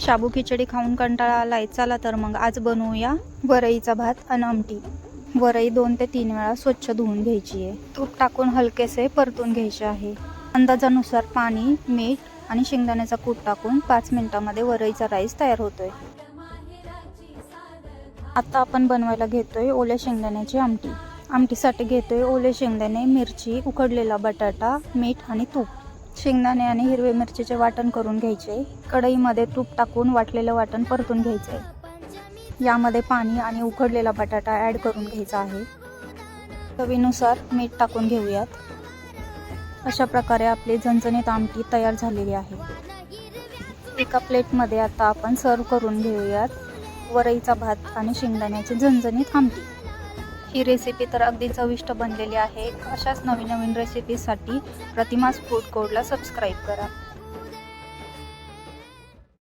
शाबू खिचडी खाऊन कंटाळा आलाय चला तर मग आज बनवूया वरईचा भात आणि आमटी. वरई दोन ते तीन वेळा स्वच्छ धुवून घ्यायची आहे. तूप टाकून हलकेसे परतून घ्यायचे आहे. अंदाजानुसार पाणी मीठ आणि शेंगदाण्याचा कूट टाकून पाच मिनिटामध्ये वरईचा राईस तयार होतोय. आता आपण बनवायला घेतोय ओल्या शेंगदाण्याची आमटी. आमटीसाठी घेतोय ओले शेंगदाणे मिरची उकडलेला बटाटा मीठ आणि तूप. शेंगदाणे आणि हिरवे मिरचीचे वाटण करून घ्यायचे. कढईमध्ये तूप टाकून वाटलेलं वाटण परतून घ्यायचे. यामध्ये पाणी आणि उकडलेला बटाटा ॲड करून घ्यायचा आहे. चवीनुसार मीठ टाकून घेऊयात. अशा प्रकारे आपली झणझणीत आमटी तयार झालेली आहे. एका प्लेटमध्ये आता आपण सर्व करून घेऊयात. वरईचा भात आणि शेंगदाण्याची झणझणीत आमटी. ही रेसिपी तर अगदी चविष्ट बनलेली आहे. अशाच नवीन नवीन रेसिपीसाठी प्रतिमास फूड कोडला सबस्क्राईब करा.